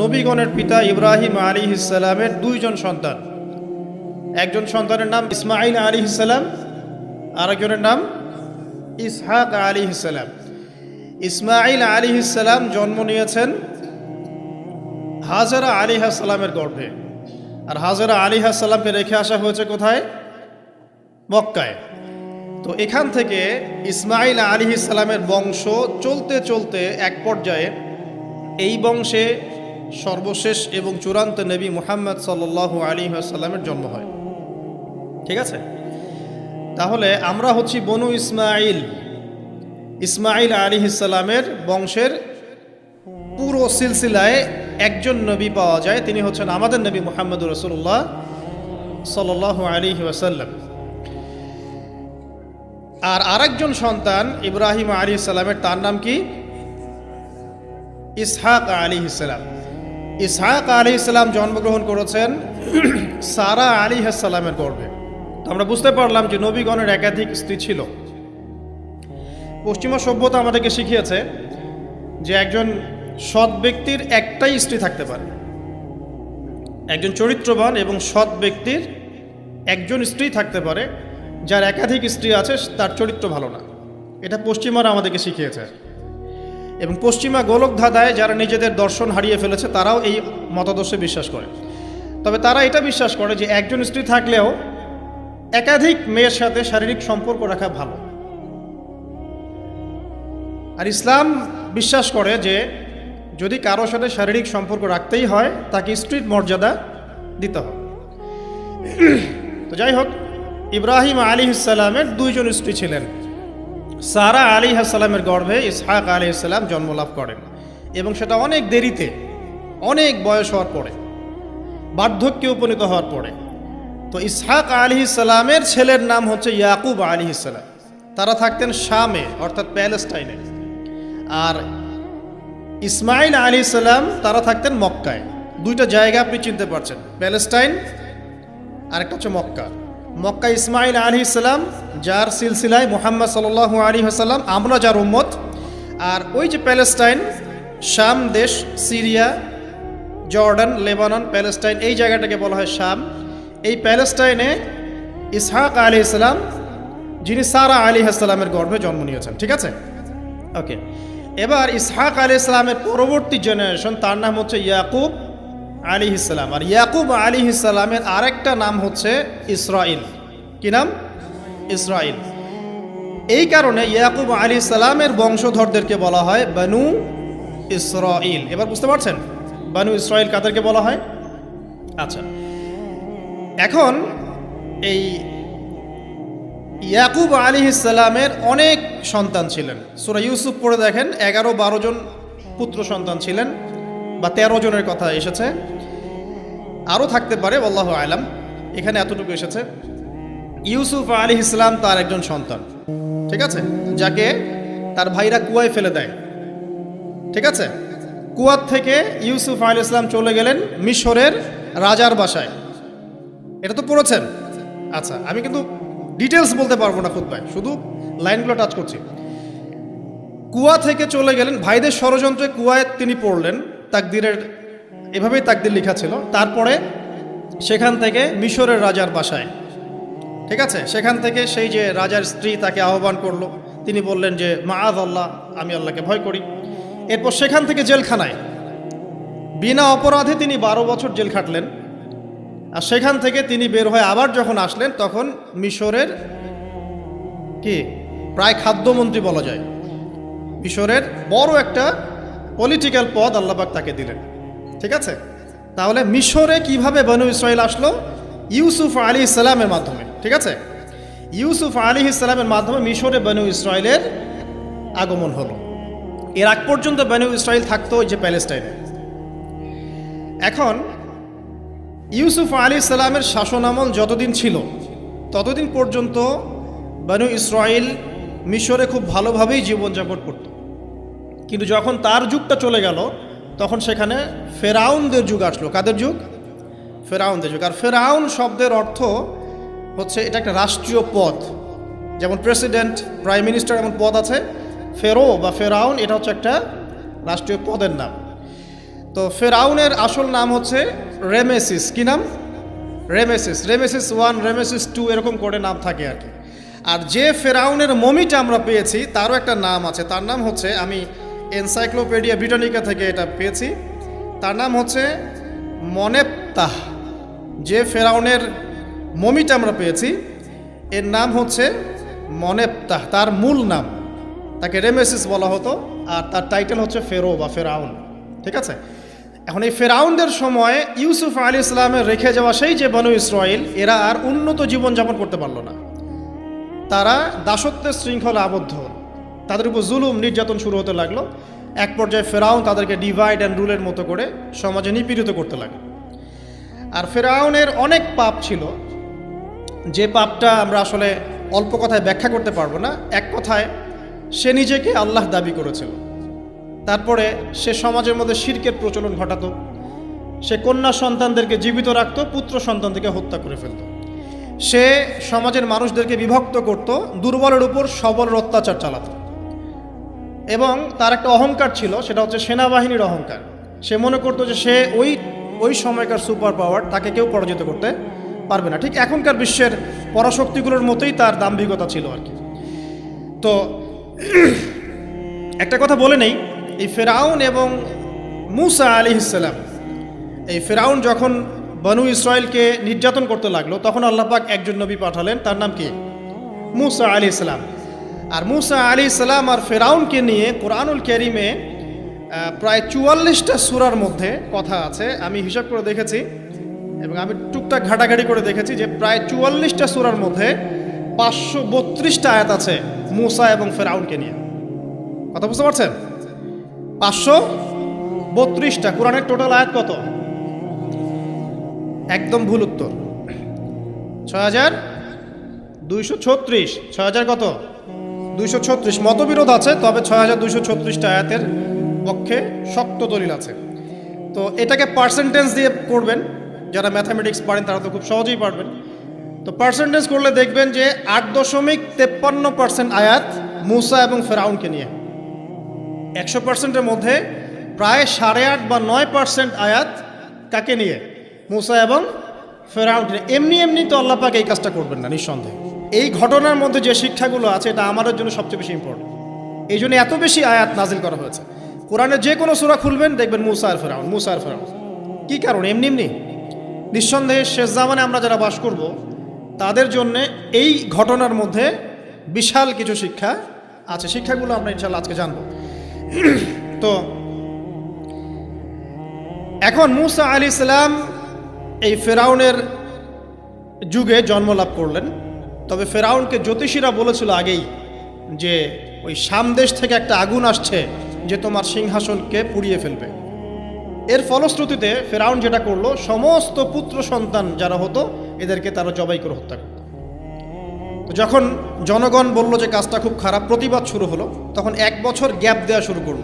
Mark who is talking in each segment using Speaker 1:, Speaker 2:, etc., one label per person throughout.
Speaker 1: নবীগণের পিতা ইব্রাহিম আলী ইসালামের দুইজন সন্তান। একজন সন্তানের নাম ইসমাইল আলী ইসালাম আর একজনের নাম ইসহাক আলী ইসালাম ইসমাইল আলী ইসালাম জন্ম নিয়েছেন হাজারা আলী সালামের গর্ভে। আর হাজারা আলী সালামকে রেখে আসা হয়েছে কোথায়? মক্কায়। তো এখান থেকে ইসমাইল আলী ইসলামের বংশ চলতে চলতে এক পর্যায়ে এই বংশে সর্বশেষ এবং চূড়ান্ত নবী মুহাম্মদ সাল্লাহ আলী সাল্লামের জন্ম হয়। ঠিক আছে? তাহলে আমরা হচ্ছি বনু ইসমাইল ইসমাইল আলী ইসলামের বংশের পুরো সিলসিলায় একজন নবী পাওয়া যায়। তিনি হচ্ছেন আমাদের নবী মোহাম্মদ রসুল্লাহ সাল্লাহ আলী ওয়াসাল্লাম। আর আরেকজন সন্তান ইব্রাহিম আলী ইসলামের তার নাম কি? ইসহাক আলী ইসলাম ইসহাক আলী ইসলাম জন্মগ্রহণ করেছেন সারা আলী সালামের গর্ভে। তো আমরা বুঝতে পারলাম যে নবীগণের একাধিক স্ত্রী ছিল। পশ্চিমা সভ্যতা আমাদেরকে শিখিয়েছে যে একজন সৎ ব্যক্তির একটাই স্ত্রী থাকতে পারে। একজন চরিত্রবান এবং সৎ ব্যক্তির একজন স্ত্রী থাকতে পারে, যার একাধিক স্ত্রী আছে, তার চরিত্র ভালো না। এটা পশ্চিমারা আমাদেরকে শিখিয়েছে। এবং পশ্চিমা গোলক ধাঁধায় যারা নিজেদের দর্শন হারিয়ে ফেলেছে, তারাও এই মতাদর্শে বিশ্বাস করে। তবে তারা এটা বিশ্বাস করে যে একজন স্ত্রী থাকলেও একাধিক মেয়ের সাথে শারীরিক সম্পর্ক রাখা ভালো। আর ইসলাম বিশ্বাস করে যে যদি কারও সাথে শারীরিক সম্পর্ক রাখতেই হয়, তাকে স্ত্রীর মর্যাদা দিতে হবে। তো যাই হোক, ইব্রাহিম আলী ইসালামের দুইজন স্ত্রী ছিলেন। সারা আলী হাসালামের গর্ভে ইসহাক আলী ইসলাম জন্মলাভ করেন এবং সেটা অনেক দেরিতে, অনেক বয়স হওয়ার পরে, বার্ধক্যে উপনীত হওয়ার পরে। তো ইসহাক আলী ইসলামের ছেলের নাম হচ্ছে ইয়াকুব আলী ইসলাম তারা থাকতেন শামে, অর্থাৎ প্যালেস্টাইনে। আর ইসমাইল আলী ইসলাম তারা থাকতেন মক্কায়। দুইটা জায়গা আপনি চিনতে পারছেন, প্যালেস্টাইন আর একটা হচ্ছে মক্কা। মক্কা ইসমাইল আলী ইসলাম যার সিলসিলায় মোহাম্মদ সাল আলী হাসাল্লাম আমরা যার উম্মত। আর ওই যে প্যালেস্টাইন, শাম দেশ, সিরিয়া, জর্ডান, লেবানন, প্যালেস্টাইন, এই জায়গাটাকে বলা হয় শাম। এই প্যালেস্টাইনে ইসহাক আলী ইসলাম যিনি সারা আলী হাসালামের গর্ভে জন্ম নিয়েছেন, ঠিক আছে? ওকে। এবার ইসহাক আলী ইসলামের পরবর্তী জেনারেশন তার নাম হচ্ছে ইয়াকুব। আলী ইসলাম আর ইয়াকুব আলী ইসলামের আরেকটা নাম হচ্ছে ইসরাইল কি নাম? ইসরাইল এই কারণে ইয়াকুব আলী ইসলামের বংশধরদেরকে বলা হয় বানু ইসরাইল এবার বুঝতে পারছেন? বানু ইসরাইল কাদেরকে বলা হয়? আচ্ছা। এখন এই ইয়াকুব আলী ইসলামের অনেক সন্তান ছিলেন। সুরা ইউসুফ পড়ে দেখেন, এগারো বারো জন পুত্র সন্তান ছিলেন, বা তেরো জনের কথা এসেছে। আরও থাকতে পারে আল্লাহ আলাম। এখানে এতটুকু এসেছে। ইউসুফ আলী ইসলাম তার একজন সন্তান, ঠিক আছে? যাকে তার ভাইরা কুয়ায় ফেলে দেয়, ঠিক আছে? কুয়ার থেকে ইউসুফ আলী ইসলাম চলে গেলেন মিশরের রাজার বাসায়। এটা তো পড়েছেন? আচ্ছা আমি কিন্তু ডিটেলস বলতে পারব না খুদ শুধু লাইনগুলো টাচ করছি। কুয়া থেকে চলে গেলেন, ভাইদের ষড়যন্ত্রে কুয়ায় তিনি পড়লেন, তাকদিরের এভাবেই তাকদির লেখা ছিল। তারপরে সেখান থেকে মিশরের রাজার বাসায়। ঠিক আছে? সেখান থেকে সেই যে রাজার স্ত্রী তাকে আহ্বান করল, তিনি বললেন যে মা আজ আল্লাহ, আমি আল্লাহকে ভয় করি। এরপর সেখান থেকে জেলখানায় বিনা অপরাধে তিনি বারো বছর জেল খাটলেন। আর সেখান থেকে তিনি বের হয়ে আবার যখন আসলেন, তখন মিশরের কি? প্রায় খাদ্যমন্ত্রী বলা যায়। মিশরের বড় একটা পলিটিক্যাল পদ আল্লাহবাক তাকে দিলেন। ঠিক আছে? তাহলে মিশরে কীভাবে বনু ইসরায়েল আসলো? ইউসুফ আলী ইসলামের মাধ্যমে, ঠিক আছে? ইউসুফ আলী ইসলামের মাধ্যমে মিশরে বনু ইসরায়েলের আগমন হলো। এর আগ পর্যন্ত বনু ইসরায়েল থাকতো যে প্যালেস্টাইনে। এখন, ইউসুফ আলী ইসলামের শাসনামল যতদিন ছিল, ততদিন পর্যন্ত বানু ইসরায়েল মিশরে খুব ভালোভাবেই জীবনযাপন করত। কিন্তু যখন তার যুগটা চলে গেল তখন সেখানে ফেরাউনদের যুগ আসলো। কাদের যুগ? ফেরাউনদের যুগ। আর ফেরাউন শব্দের অর্থ হচ্ছে এটা একটা রাষ্ট্রীয় পদ। যেমন প্রেসিডেন্ট, প্রাইম মিনিস্টার এমন পদ আছে। ফেরো বা ফেরাউন, এটা হচ্ছে একটা রাষ্ট্রীয় পদের নাম। তো ফেরাউনের আসল নাম হচ্ছে রেমেসিস। কি নাম? Ramesses. Ramesses one, Ramesses two, এরকম করে নাম থাকে আর কি। আর যে ফেরাউনের মমিটা আমরা পেয়েছি, তারও একটা নাম আছে। তার নাম হচ্ছে, আমি এনসাইক্লোপিডিয়া ব্রিটানিকা থেকে এটা পেয়েছি। তার নাম হচ্ছে মনেপ্তাহ যে ফেরাউনের মমিটা আমরা পেয়েছি। এর নাম হচ্ছে মনেপ্তাহ তার মূল নাম। তাকে রেমেসিস বলা হতো, আর তার টাইটেল হচ্ছে ফেরো বা ফেরাউন। ঠিক আছে? এখন এই ফেরাউনদের সময় ইউসুফ আলী ইসলামের রেখে যাওয়া সেই যে বনু ইসরায়েল এরা আর উন্নত জীবনযাপন করতে পারল না। তারা দাসত্বের শৃঙ্খলা আবদ্ধ। হল। তাদের উপর জুলুম, নির্যাতন শুরু হতে লাগল। এক পর্যায়ে ফেরাউন তাদেরকে ডিভাইড অ্যান্ড রুলের মতো করে সমাজে নিপীড়িত করতে লাগল। আর ফেরাউনের অনেক পাপ ছিল। যে পাপটা আমরা আসলে অল্প কথায় ব্যাখ্যা করতে পারব না। এক কথায়, সে নিজেকে আল্লাহ দাবি করেছিল। তারপরে সে সমাজের মধ্যে শির্কের প্রচলন ঘটাতো। সে কন্যা সন্তানদেরকে জীবিত রাখতো, পুত্র সন্তানদেরকে হত্যা করে ফেলতো। সে সমাজের মানুষদেরকে বিভক্ত করত, দুর্বলের উপর সবলের অত্যাচার চালাতো। এবং তার একটা অহংকার ছিল, সেটা হচ্ছে সেনাবাহিনীর অহংকার। সে মনে করতো যে সে ওই ওই সময়কার সুপার পাওয়ার তাকে কেউ পরাজিত করতে পারবে না। ঠিক এখনকার বিশ্বের পরাশক্তিগুলোর মতোই তার দাম্ভিকতা ছিল আর কি। তো, একটা কথা বলে নেই, এই ফেরাউন এবং মুসা আলী ইসাল্লাম এই ফেরাউন যখন বনু ইসরায়েলকে নির্যাতন করতে লাগল, তখন আল্লাহ পাক একজন নবী পাঠালেন, তার নাম কি? মুসা আলী ইসলাম আর মুসা আলী ইসলাম আর ফেরাউনকে নিয়ে কোরআনুল ক্যারিমে প্রায় চুয়াল্লিশটা সুরার মধ্যে কথা আছে। আমি হিসাব করে দেখেছি এবং আমি টুকটাক ঘাটাঘাটি করে দেখেছি যে প্রায় চুয়াল্লিশটা সুরার মধ্যে পাঁচশো বত্রিশটা আয়াত আছে মুসা এবং ফেরাউনকে নিয়ে। কথা বুঝতে পারছেন? পাঁচশো বত্রিশটা। কোরআনের টোটাল আয়াত কত? একদম ভুল উত্তর। ছয় হাজার দুইশো ছত্রিশ। ছয় হাজার কত? দুইশো ছত্রিশ মতবিরোধ আছে, তবে ছয় হাজার দুইশো ছত্রিশটা আয়াতের পক্ষে শক্ত দলিল আছে। তো এটাকে পার্সেন্টেজ দিয়ে করবেন যারা ম্যাথামেটিক্স পারেন তারা তো খুব সহজেই পারবেন। তো পার্সেন্টেজ করলে দেখবেন যে আট দশমিক তেপ্পান্ন পার্সেন্ট আয়াত মুসা এবং ফেরাউনকে নিয়ে। একশো পার্সেন্টের মধ্যে প্রায় সাড়ে আট বা নয় পার্সেন্ট আয়াত কাকে নিয়ে? মুসা এবং ফেরাউন এমনি এমনি তো আল্লাহ পাক এই কাজটা করবেন না, নিঃসন্দেহে। এই ঘটনার মধ্যে যে শিক্ষাগুলো আছে, এটা আমাদের জন্য সবচেয়ে বেশি ইম্পর্টেন্ট এই জন্য এত বেশি আয়াত নাজিল করা হয়েছে। কোরআনের যে কোনো সুরা খুলবেন, দেখবেন মুসা আর ফেরাউন, মুসা আর ফেরাউন। কী কারণ? এমনি এমনি। নিঃসন্দেহে শেষ জামানে আমরা যারা বাস করব, তাদের জন্যে এই ঘটনার মধ্যে বিশাল কিছু শিক্ষা আছে। শিক্ষাগুলো আমরা ইনশাল্লাহ আজকে জানব। তো, এখন মুসা আলী ইসলাম এই ফেরাউনের যুগে জন্ম লাভ করলেন। তবে ফেরাউনকে জ্যোতিষীরা বলেছিল আগেই যে ওই সামদেশ থেকে একটা আগুন আসছে যে তোমার সিংহাসনকে পুড়িয়ে ফেলবে। এর ফলশ্রুতিতে ফেরাউন যেটা করল, সমস্ত পুত্র সন্তান যারা হতো, এদেরকে তারা জবাই করে হত্যা করত যখন জনগণ বলল যে কাজটা খুব খারাপ, প্রতিবাদ শুরু হলো, তখন এক বছর গ্যাপ দেওয়া শুরু করল।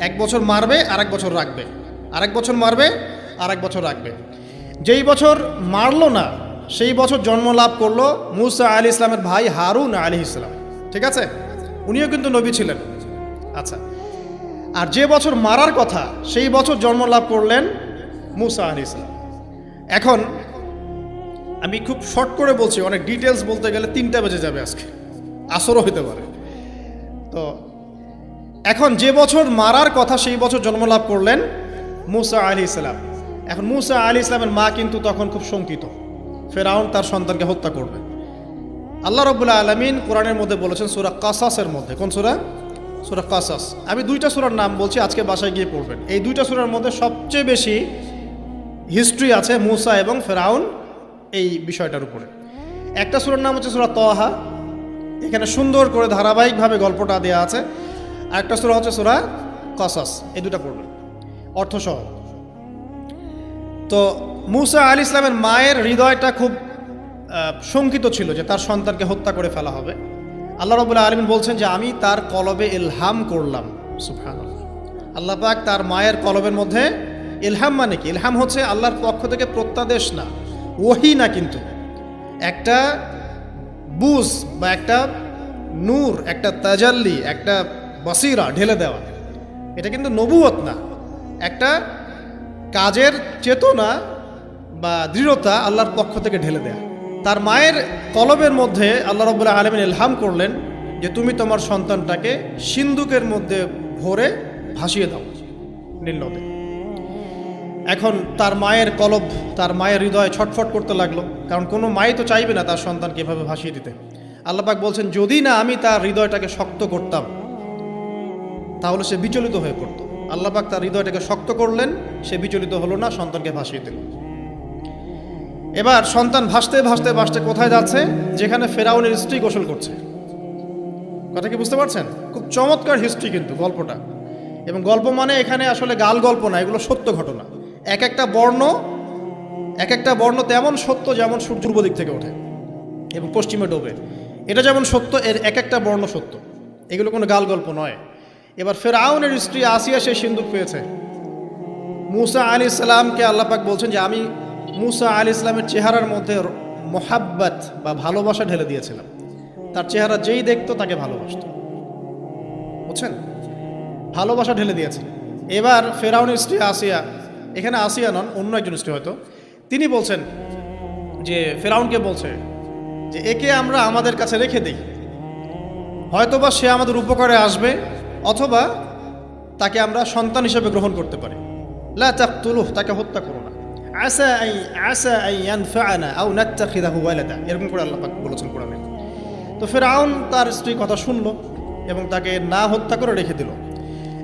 Speaker 1: এক বছর মারবে আর এক বছর রাখবে। আরেক বছর মারবে আর এক বছর রাখবে। যেই বছর মারলো না সেই বছর জন্ম লাভ করল মুসা আলী ইসলামের ভাই হারুন আলী ইসলাম। ঠিক আছে? উনিও কিন্তু নবী ছিলেন। আচ্ছা। আর যে বছর মারার কথা, সেই বছর জন্ম লাভ করলেন মুসা আলী ইসলাম। এখন আমি খুব শর্ট করে বলছি, অনেক ডিটেলস বলতে গেলে তিনটা বেজে যাবে আজকে। আসরও হইতে পারে। তো এখন যে বছর মারার কথা, সেই বছর জন্ম লাভ করলেন মুসা আলী ইসলাম। এখন মুসা আলী ইসলামের মা কিন্তু তখন খুব শঙ্কিত। ফেরাউন তার সন্তানকে হত্যা করবে। আল্লাহ রবুল্লা আলমিন কোরআনের মধ্যে বলেছেন, সুরা কাসাসের মধ্যে। কোন সুরা? সুরা কাসাস। আমি দুইটা সুরার নাম বলছি, আজকে বাসায় গিয়ে পড়বেন। এই দুইটা সুরার মধ্যে সবচেয়ে বেশি হিস্ট্রি আছে মুসা এবং ফেরাউন এই বিষয়টার উপরে। একটা সুরার নাম হচ্ছে সুরা তহা এখানে সুন্দর করে ধারাবাহিকভাবে গল্পটা দেওয়া আছে। আর একটা সুরা হচ্ছে সুরা কসাস। এই দুটা পড়বেন। অর্থসহ। তো মুসা আলী ইসলামের মায়ের হৃদয়টা খুব শঙ্কিত ছিল যে তার সন্তানকে হত্যা করে ফেলা হবে। আল্লাহ রবুল্লাহ আলমিন বলছেন যে, আমি তার কলবে ইলহাম করলাম। সুফান আল্লাহ পাক তার মায়ের কলবের মধ্যে ইলহাম মানে কি? ইলহাম হচ্ছে আল্লাহর পক্ষ থেকে প্রত্যাদেশ না, ওহি না কিন্তু। একটা বুঝ বা একটা নূর, একটা তাজাল্লি, একটা বসিরা ঢেলে দেওয়া, এটা কিন্তু নবুয়ত না। একটা কাজের চেতনা বা দৃঢ়তা আল্লাহর পক্ষ থেকে ঢেলে দেয়া। তার মায়ের কলবের মধ্যে আল্লাহ রবুল্লাহ আলমিন এলহাম করলেন যে, তুমি তোমার সন্তানটাকে সিন্ধুকের মধ্যে ভরে ভাসিয়ে দাও নীল নদে। এখন তার মায়ের কলব, তার মায়ের হৃদয় ছটফট করতে লাগল। কারণ কোনো মাই তো চাইবে না তার সন্তানকে এভাবে ভাসিয়ে দিতে। আল্লাপাক বলছেন, যদি না আমি তার হৃদয়টাকে শক্ত করতাম, তাহলে সে বিচলিত হয়ে পড়তো। আল্লাপাক তার হৃদয়টাকে শক্ত করলেন, সে বিচলিত হলো না, সন্তানকে ভাসিয়ে দিল। এবার সন্তান ভাসতে ভাসতে ভাসতে কোথায় যাচ্ছে? যেখানে ফেরাউনের স্ত্রী গোসল করছে। কথা কি বুঝতে পারছেন? খুব চমৎকার হিস্ট্রি কিন্তু গল্পটা। এবং গল্প মানে এখানে আসলে গাল গল্প না, এগুলো সত্য ঘটনা। এক একটা বর্ণ, এক একটা বর্ণ তেমন সত্য যেমন সূর্য দিক থেকে ওঠে এবং পশ্চিমে ডোবে। এটা যেমন সত্য, এর এক একটা বর্ণ সত্য। এগুলো কোনো গাল গল্প নয়। এবার ফেরাউনের স্ত্রী আসিয়া সে সিন্দুক পেয়েছে। মুসা আলী ইসলামকে আল্লাপাক বলছেন যে, আমি মুসা আলী ইসলামের চেহারার মধ্যে মোহাব্বত বা ভালোবাসা ঢেলে দিয়েছিলাম। তার চেহারা যেই দেখতো তাকে ভালোবাসত। বুঝছেন? ভালোবাসা ঢেলে দিয়েছে। এবার ফেরাউনের স্ত্রী আসিয়া, এখানে আসিয়া নন, অন্য একজন স্ত্রী হয়তো, তিনি বলছেন যে, ফেরাউনকে বলছে যে, একে আমরা আমাদের কাছে রেখে দিই। হয়তোবা সে আমাদের উপকারে আসবে, অথবা তাকে আমরা সন্তান হিসেবে গ্রহণ করতে পারি। লা তাকতুলুহ, তাকে হত্যা করো আসা আই আসা আই ইয়ানফাআনা আও নাত্তাখিদাহু ওয়ালাদা এরকম করে আল্লাহ পাক বলেছেন কোরআনে। তো ফেরাউন তার স্ত্রী কথা শুনলো এবং তাকে না হত্যা করে রেখে দিল।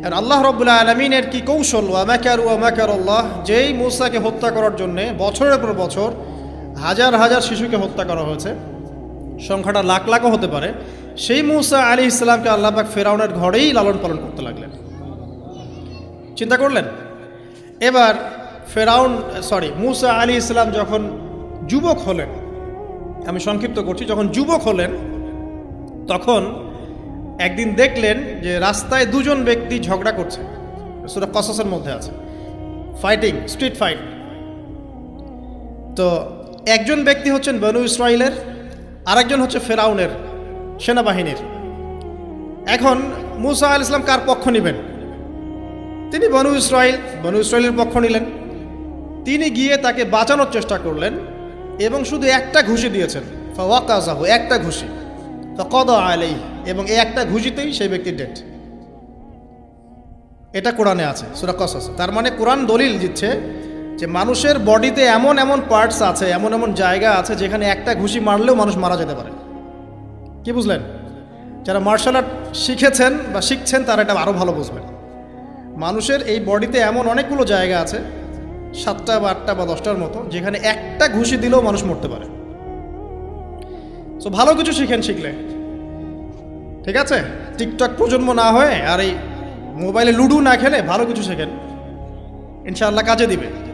Speaker 1: আর আল্লাহ রব্বুল্লাহ আলমিনের কি কৌশল? ওয়ামাকার ওয়ামাকার আল্লাহ যেই মুসাকে হত্যা করার জন্যে বছরের পর বছর হাজার হাজার শিশুকে হত্যা করা হয়েছে, সংখ্যাটা লাখ লাখও হতে পারে, সেই মুসা আলী ইসলামকে আল্লাহবাক ফেরাউনের ঘরেই লালন পালন করতে লাগলেন। চিন্তা করলেন? এবার ফেরাউন সরি মুসা আলী ইসলাম যখন যুবক হলেন, আমি সংক্ষিপ্ত করছি, যখন যুবক হলেন, তখন একদিন দেখলেন যে রাস্তায় দুজন ব্যক্তি ঝগড়া করছে। সেটা কসাসের মধ্যে আছে। ফাইটিং স্ট্রিট ফাইট তো একজন ব্যক্তি হচ্ছেন বনু ইসরায়েলের আরেকজন হচ্ছে ফেরাউনের সেনাবাহিনীর। এখন মুসা আল ইসলাম কার পক্ষ নেবেন? তিনি বনু ইসরায়েল বনু ইসরায়েলের পক্ষ নিলেন। তিনি গিয়ে তাকে বাঁচানোর চেষ্টা করলেন এবং শুধু একটা ঘুষি দিয়েছেন। ওয়াকাজাহু একটা ঘুষি। কদ আলাই এবং এই একটা ঘুষিতেই সেই ব্যক্তি ডেট এটা কোরআনে আছে, সুরা কসাস তার মানে কোরআন দলিল দিচ্ছে যে মানুষের বডিতে এমন এমন পার্টস আছে, এমন এমন জায়গা আছে যেখানে একটা ঘুষি মারলেও মানুষ মারা যেতে পারে। কি বুঝলেন? যারা মার্শাল আর্ট শিখেছেন বা শিখছেন তারা এটা আরও ভালো বুঝবেন। মানুষের এই বডিতে এমন অনেকগুলো জায়গা আছে সাতটা বা আটটা বা দশটার মতো, যেখানে একটা ঘুষি দিলেও মানুষ মরতে পারে। তো ভালো কিছু শিখেন শিখলে। ঠিক আছে? টিকটক প্রজন্ম না হয়ে আর এই মোবাইলে লুডু না খেলে ভালো কিছু শেখেন। ইনশাআল্লাহ কাজে দিবে।